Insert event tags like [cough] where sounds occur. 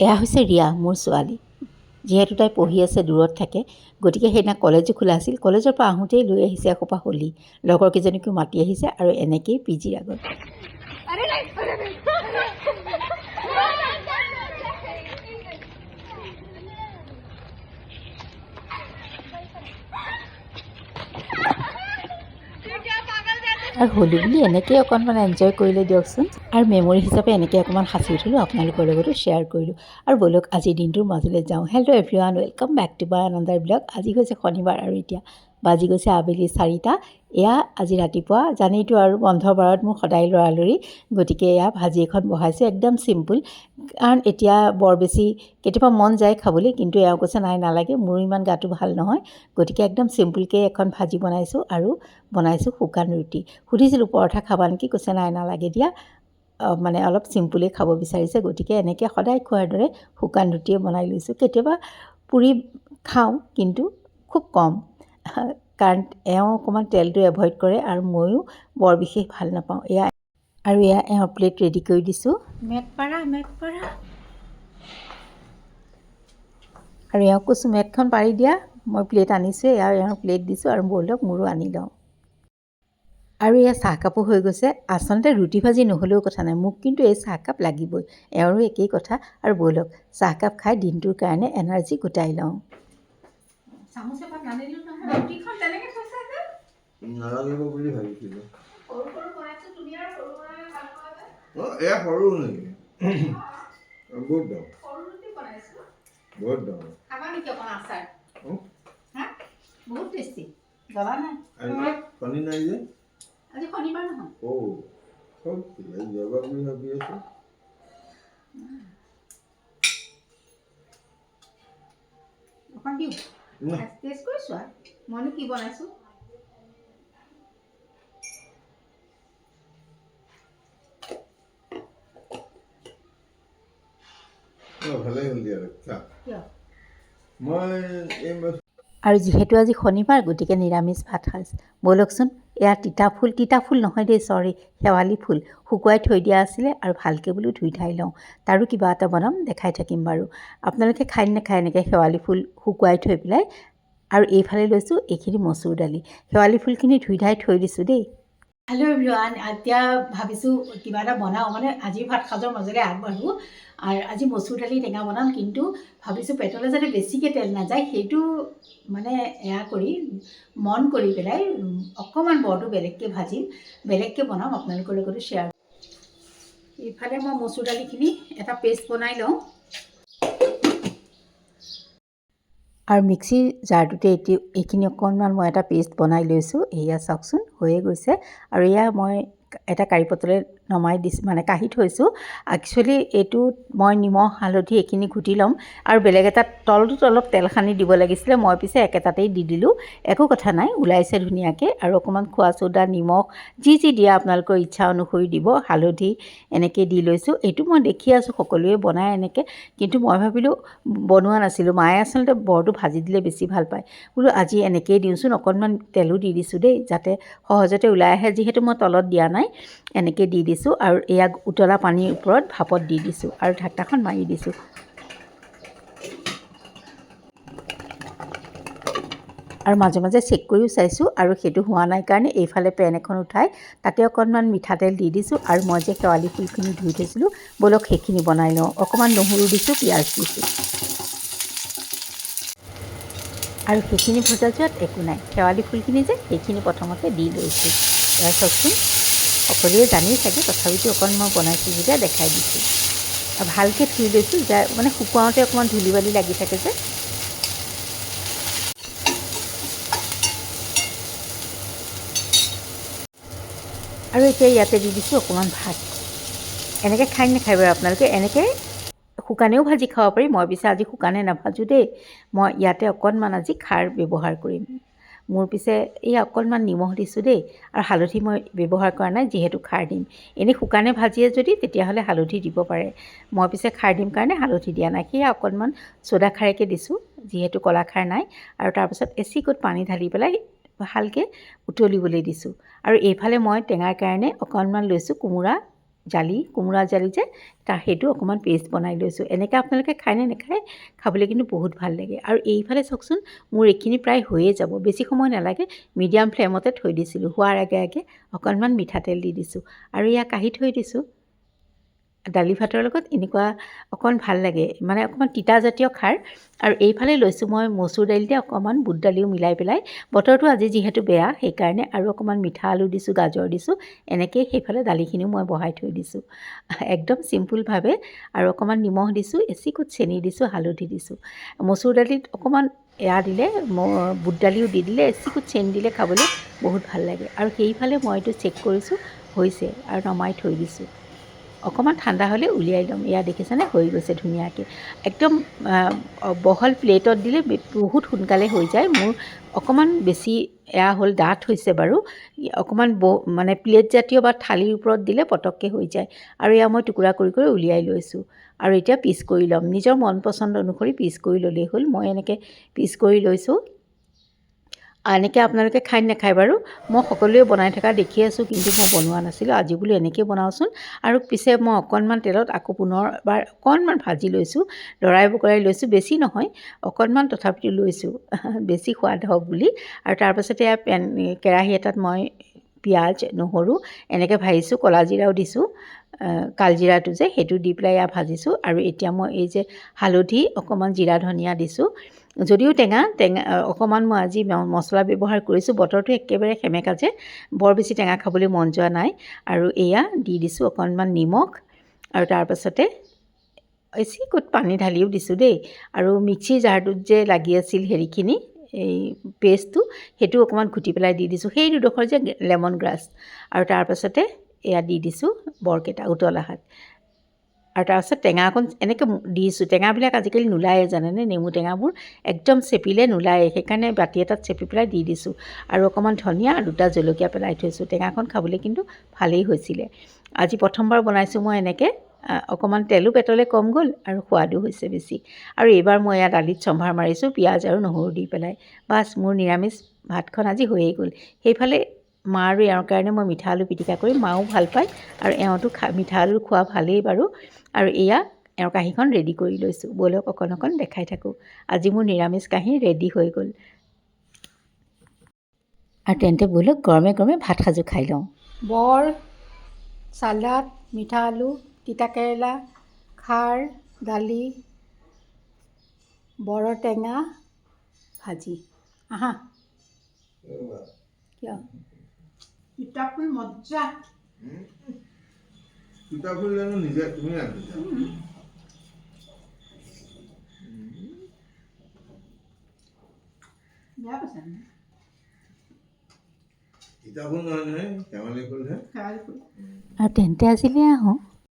এয়া হৈছে ৰিয়া মোৰ ছোৱালী। যিহেতু তাই পঢ়ি আছে দূৰত থাকে। গতিকে সেইদিনা কলেজো খোলা আছিল। কলেজৰ পৰা আহোঁতেই লৈ আহিছে এসোপা হোলী। লগৰ কেইজনীকো মাতি আহিছে আৰু এনেকেই পি জিৰ আগত আৰু হোলী বুলি এনেকেই অকণমান এনজয় কৰিলে দিয়কচোন। আৰু মেমৰি হিচাপে এনেকৈ অকণমান সাঁচি উঠিলোঁ, আপোনালোকৰ লগতো শ্বেয়াৰ কৰিলোঁ। আৰু ব'লক আজিৰ দিনটোৰ মাজলৈ যাওঁ। Hello' everyone welcome back to বাৰ আনন্দাৰ ব্লগ আজি হৈছে শনিবাৰ আৰু এতিয়া বাজি গৈছে আবেলি চাৰিটা। এয়া আজি ৰাতিপুৱা জানেইতো আৰু বন্ধ বাৰত মোৰ সদায় লৰালৰি গতিকে এয়া ভাজি এখন বহাইছোঁ একদম চিম্পুল। কাৰণ এতিয়া বৰ বেছি কেতিয়াবা মন যায় খাবলৈ কিন্তু এওঁ কৈছে নাই নালাগে মোৰো ইমান গাটো ভাল নহয়। গতিকে একদম চিম্পুলকৈ এখন ভাজি বনাইছোঁ আৰু বনাইছোঁ শুকান ৰুটি। সুধিছিলোঁ পৰঠা খাবা নেকি? কৈছে নাই নালাগে দিয়া। মানে অলপ চিম্পুলেই খাব বিচাৰিছে গতিকে এনেকৈ সদায় খোৱাৰ দৰে শুকান ৰুটিয়ে বনাই লৈছোঁ। কেতিয়াবা পুৰি খাওঁ কিন্তু খুব কম। [laughs] কাৰণ এওঁ অকণমান তেলটো এভইড কৰে আৰু ময়ো বৰ বিশেষ ভাল নাপাওঁ। এয়া আৰু এয়া এওঁ প্লেট ৰেডি কৰি দিছোঁ। মেট পাৰা মেট পাৰা। আৰু এওঁক কৈছোঁ মেটখন পাৰি দিয়া। মই প্লেট আনিছোঁ এয়া এওঁ প্লেট দিছোঁ আৰু ব'লক মোৰো আনি লওঁ। আৰু এয়া চাহকাপো হৈ গৈছে। আচলতে ৰুটি ভাজি নহ'লেও কথা নাই। মোক কিন্তু এই চাহকাপ লাগিবই। এওঁৰো একেই কথা। আৰু ব'লক চাহকাপ খাই দিনটোৰ কাৰণে এনাৰ্জি গোটাই লওঁ। চামুচ এপাত নানিলোঁ নহয়। ৰুটিখন তেনেকৈ থৈছে যে? নালাগিব বুলি ভাবিছিলোঁ। এয়া সৰু নেকি? বহুত বনাইছোঁ। বহুত দাম খাবা নেকি অকণ আচাৰ? বহুত টেষ্টি। জ্বলা নাই? কণী নাই যে? আজি শনিবাৰ নহয়। অঁ চব যাবা বুলি ভাবি আছোঁ। অকণ দিওঁ। টেষ্ট কৰি চোৱা মইনো কি বনাইছোঁ? ভালে ভালেই হ'ল দিয়া মই এই আৰু যিহেতু আজি শনিবাৰ গতিকে নিৰামিষ ভাত সাজ। ব'লকচোন এয়া তিতা ফুল তিতা ফুল নহয় দেই চৰি শেৱালি ফুল। শুকুৱাই থৈ দিয়া আছিলে আৰু ভালকৈ বোলো ধুই ধাই লওঁ। তাৰো কিবা এটা বনাম দেখাই থাকিম বাৰু। আপোনালোকে খাই নাখায় এনেকৈ শেৱালি ফুল শুকুৱাই থৈ পেলাই? আৰু এইফালে লৈছোঁ এইখিনি মচুৰ দালি। শেৱালি ফুলখিনি ধুই ধাই থৈ দিছোঁ দেই। হেল্ল' এভৰিৱান এতিয়া ভাবিছোঁ কিবা এটা বনাওঁ। মানে আজিৰ ভাত সাজৰ মাজেৰে আগবাঢ়োঁ। আৰু আজি মচুৰ দালি, টেঙা বনাম, কিন্তু ভাবিছোঁ পেটলৈ যাতে বেছিকৈ তেল নাযায়, সেইটো মানে এয়া কৰি, মন কৰি পেলাই অকণমান বৰটো বেলেগকৈ ভাজিম। বেলেগকৈ বনাম, আপোনালোকৰ লগতো শ্বেয়াৰ ইফালে মই মচুৰ দালিখিনি এটা পেষ্ট বনাই লওঁ। আৰু মিক্সি জাৰটোতে এটি, এইখিনি অকণমান মই এটা পেষ্ট বনাই লৈছোঁ। এয়া চাওকচোন, হৈয়ে গৈছে। আৰু এয়া মই এটা কাৰি পাতলে নমাই দিছোঁ মানে কাঢ়ি থৈছোঁ। একচুৱেলি এইটোত মই নিমখ, হালধি এইখিনি ঘুটি ল'ম আৰু বেলেগ এটা তলটোত অলপ তেল সানি দিব লাগিছিলে, মই পিছে একেটাতেই দি দিলোঁ। একো কথা নাই, ওলাইছে ধুনীয়াকৈ আৰু অকণমান খোৱা চ'দা, নিমখ, যি যি দিয়া আপোনালোকৰ ইচ্ছা অনুসৰি দিব, হালধি এনেকৈ দি লৈছোঁ। এইটো মই দেখি আছোঁ, সকলোৱে বনাই এনেকৈ, কিন্তু মই ভাবিলোঁ বনোৱা নাছিলোঁ। মায়ে আচলতে বৰটো ভাজি দিলে বেছি ভালো পায়। বোলো আজি এনেকৈয়ে দিওঁচোন, অকণমান তেলো দি দিছোঁ দেই, যাতে সহজতে ওলাই আহে। যিহেতু মই তলত দিয়া নাই, এনেকৈ দি দিছোঁ। আৰু এয়া উতলা পানীৰ ওপৰত ভাপত দি দিছোঁ আৰু ঢাকটাখন মাৰি দিছোঁ। আৰু মাজে মাজে চেক কৰিও চাইছোঁ আৰু সেইটো হোৱা নাই কাৰণে এইফালে পেন এখন উঠাই তাতে অকণমান মিঠাতেল দি দিছোঁ আৰু মই যে শেৱালি ফুলখিনি ধুই থৈছিলোঁ, ব'লক সেইখিনি বনাই লওঁ। অকণমান নহৰু দিছোঁ, পিঁয়াজ দিছোঁ। আৰু সেইখিনি ভজা যোৱাত একো নাই। শেৱালি ফুলখিনি যে সেইখিনি প্ৰথমতে দি লৈছোঁ। চাওকচোন। সকলোৱে জানেই চাগে তথাপিতো অকণ মই বনাইছোঁ যেতিয়া দেখাই দিছোঁ। আৰু ভালকৈ ধুই লৈছোঁ যা মানে শুকুৱাওঁতে অকণমান ধূলি বালি লাগি থাকে যে। আৰু এতিয়া ইয়াতে দি দিছোঁ অকণমান ভাত। এনেকৈ খাই নাখায় বাৰু আপোনালোকে এনেকৈ শুকানেও ভাজি খাব পাৰি মই পিছে আজি শুকানে নাভাজোঁ দেই। মই ইয়াতে অকণমান আজি খাৰ ব্যৱহাৰ কৰিম। মোৰ পিছে এই অকণমান নিমখ দিছোঁ দেই আৰু হালধি মই ব্যৱহাৰ কৰা নাই যিহেতু খাৰ দিম। এনেই শুকানে ভাজিয়ে যদি তেতিয়াহ'লে হালধি দিব পাৰে। মই পিছে খাৰ দিম কাৰণে হালধি দিয়া নাই। সেয়া অকণমান চ'দা খাৰেকৈ দিছোঁ যিহেতু ক'লা খাৰ নাই। আৰু তাৰপাছত এচিকুট পানী ঢালি পেলাই ভালকৈ উতলিবলৈ দিছোঁ। আৰু এইফালে মই টেঙাৰ কাৰণে অকণমান লৈছোঁ কোমোৰা। জালি, কোমোৰা জালি যে, তাৰ সেইটো অকণমান পেষ্ট বনাই লৈছোঁ। এনেকৈ আপোনালোকে খায়নে নাখায়, খাবলৈ কিন্তু বহুত ভালো লাগে। আৰু এইফালে চাওকচোন, মোৰ এইখিনি প্ৰায় হৈয়ে যাব। বেছি সময় নালাগে মিডিয়াম ফ্লেমতে থৈ দিছিলোঁ। হোৱাৰ আগে আগে অকণমান মিঠাতেল দি দিছোঁ। আৰু এয়া কাঢ়ি থৈ দিছোঁ। দালি ভাতৰ লগত এনেকুৱা অকণমান ভালো লাগে। মানে অকণমান তিতাজাতীয় খাৰ। আৰু এইফালে লৈছোঁ মই মচুৰ দালিতে অকণমান, বুট দালিও মিলাই পেলাই। বতৰটো আজি যিহেতু বেয়া, সেইকাৰণে আৰু অকণমান মিঠা আলু দিছোঁ, গাজৰ দিছোঁ। এনেকেই সেইফালে দালিখিনিও মই বহাই থৈ দিছোঁ। [laughs] একদম চিম্পুলভাৱে আৰু অকণমান নিমখ দিছোঁ, এচিকুট চেনি দিছোঁ, হালধি দিছোঁ। মচুৰ দালিত অকণমান এয়া দিলে বুট দালিও দি দিলে, এচিকুট চেনি দিলে খাবলৈ বহুত ভালো লাগে। আৰু সেইফালে মই এইটো চেক কৰিছোঁ, হৈছে আৰু নমাই থৈ দিছোঁ। অকণমান ঠাণ্ডা হ'লে উলিয়াই ল'ম। এয়া দেখিছেনে? হৈ গৈছে ধুনীয়াকৈ। একদম বহল প্লেটত দিলে বহুত সোনকালে হৈ যায়। মোৰ অকণমান বেছি এয়া হ'ল ডাঠ হৈছে বাৰু। অকণমান ব মানে প্লেট জাতীয় বা থালিৰ ওপৰত দিলে পটককৈ হৈ যায়। আৰু এয়া মই টুকুৰা কৰি কৰি উলিয়াই লৈছোঁ। আৰু এতিয়া পিচ কৰি ল'ম। নিজৰ মন পচন্দ অনুসৰি পিচ কৰি ল'লেই হ'ল। মই এনেকৈ পিচ কৰি লৈছোঁ। এনেকৈ আপোনালোকে খাই নাখায় বাৰু। মই সকলোৱে বনাই থকা দেখি আছোঁ কিন্তু মই বনোৱা নাছিলোঁ। আজি বোলো এনেকৈ বনাওঁচোন। আৰু পিছে মই অকণমান তেলত আকৌ পুনৰবাৰ অকণমান ভাজি লৈছোঁ। লৰাই বকৰাই লৈছোঁ। বেছি নহয় অকণমান তথাপিতো লৈছোঁ। [laughs] বেছি সোৱাদ হওক বুলি। আৰু তাৰপাছতে পেন কেৰাহী এটাত মই পিঁয়াজ নহৰু এনেকৈ ভাজিছোঁ ক'লা জিৰাও দিছোঁ কালজিৰাটো যে সেইটো দি পেলাই এয়া ভাজিছোঁ আৰু এতিয়া মই এই যে হালধি অকণমান জিৰা ধনিয়া দিছোঁ। যদিও টেঙা টেঙা অকণমান মই আজি ম- মছলা ব্যৱহাৰ কৰিছোঁ বতৰটো একেবাৰে সেমেকা যে বৰ বেছি টেঙা খাবলৈ মন যোৱা নাই। আৰু এয়া দি দিছোঁ অকণমান নিমখ আৰু তাৰপাছতে এচিকুট পানী ঢালিও দিছোঁ দেই। আৰু মিক্সিৰ জাৰটোত যে লাগি আছিল হেৰিখিনি এই পেষ্টটো সেইটো অকণমান ঘুটি পেলাই দি দিছোঁ। সেই দুডোখৰ যে লেমন গ্ৰাছ আৰু তাৰপাছতে এয়া দি দিছোঁ বৰকেইটা, উতলা হাত আৰু তাৰপাছত টেঙা অকণ এনেকৈ দিছোঁ। টেঙাবিলাক আজিকালি নোলায়ে জানেনে? নেমু টেঙাবোৰ একদম চেপিলে নোলায়ে। সেইকাৰণে বাতি এটাত চেপি পেলাই দি দিছোঁ। আৰু অকণমান ধনিয়া দুটা জলকীয়া পেলাই থৈছোঁ। টেঙাকণ খাবলৈ কিন্তু ভালেই হৈছিলে। আজি প্ৰথমবাৰ বনাইছোঁ মই এনেকৈ। অকণমান তেলো পেটলৈ কম গ'ল আৰু সোৱাদো হৈছে বেছি। আৰু এইবাৰ মই ইয়াত দালিত চম্ভাৰ মাৰিছোঁ পিঁয়াজ আৰু নহৰু দি পেলাই। বাছ মোৰ নিৰামিষ ভাতখন আজি হৈয়ে গ'ল। সেইফালে মা আৰু এওঁৰ কাৰণে মই মিঠা আলু পিটিকা কৰি মাও ভাল পায় আৰু এওঁতো খা মিঠা আলু খোৱা ভালেই বাৰু। আৰু এয়া এওঁৰ কাঁহীখন ৰেডি কৰি লৈছোঁ। ব'লক অকণ অকণ দেখাই থাকোঁ। আজি মোৰ নিৰামিষ কাঁহী ৰেডি হৈ গ'ল। আৰু তেন্তে ব'লক গৰমে গৰমে ভাত সাজু খাই লওঁ। বৰ চালাড মিঠা আলু তিতাকেৰেলা খাৰ দালি বৰৰ টেঙা ভাজি। আহা। কিয়? কিতাপখন মজা কিতাপবোৰ জানো নিজে তুমি ৰান্ধিছা? বেয়া পাইছা কিতাপবোৰ নহয় নহয় ধেমালি কৰিলে আৰু তেন্তে আজিলৈ আহোঁ।